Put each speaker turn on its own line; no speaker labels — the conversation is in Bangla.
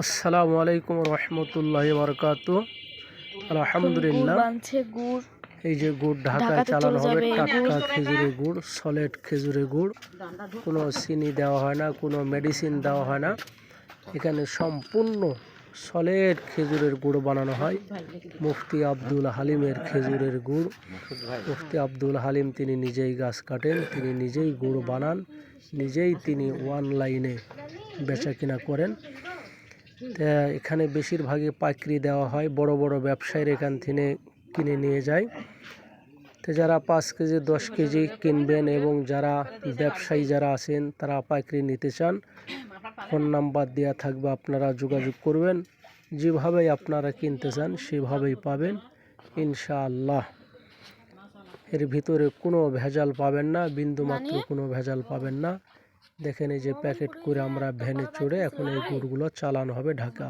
আসসালামু আলাইকুম রহমতুল্লাহ বরকাত। আলহামদুলিল্লাহ। এই যে গুড় ঢাকায় চালানো হবে টাটকা খেজুরের গুড় সলিড খেজুরের গুড়। কোনো চিনি দেওয়া হয় না কোনো মেডিসিন দেওয়া হয় না। এখানে সম্পূর্ণ সলিড খেজুরের গুড় বানানো হয়। মুফতি আব্দুল হালিমের খেজুরের গুড়। মুফতি আব্দুল হালিম তিনি নিজেই গাছ কাটেন তিনি নিজেই গুড় বানান নিজেই তিনি অনলাইনে বেচা কিনা করেন। এখানে বেশিরভাগই পাইকারি দেওয়া হয় বড় বড় ব্যবসায়ীর এখান থেকে কিনে নিয়ে যায়। তো যারা পাঁচ কেজি দশ কেজি কিনবেন এবং যারা ব্যবসায়ী যারা আছেন তারা পাইকারি নিতে চান ফোন নাম্বার দেওয়া থাকবে আপনারা যোগাযোগ করবেন। যেভাবেই আপনারা কিনতে চান সেভাবেই পাবেন ইনশাআল্লাহ। এর ভিতরে কোনো ভেজাল পাবেন না বিন্দুমাত্র কোনো ভেজাল পাবেন না। দেখেন এই যে প্যাকেট করে আমরা ভ্যানে চড়ে এখন এই গরুগুলো চালানো হবে ঢাকা।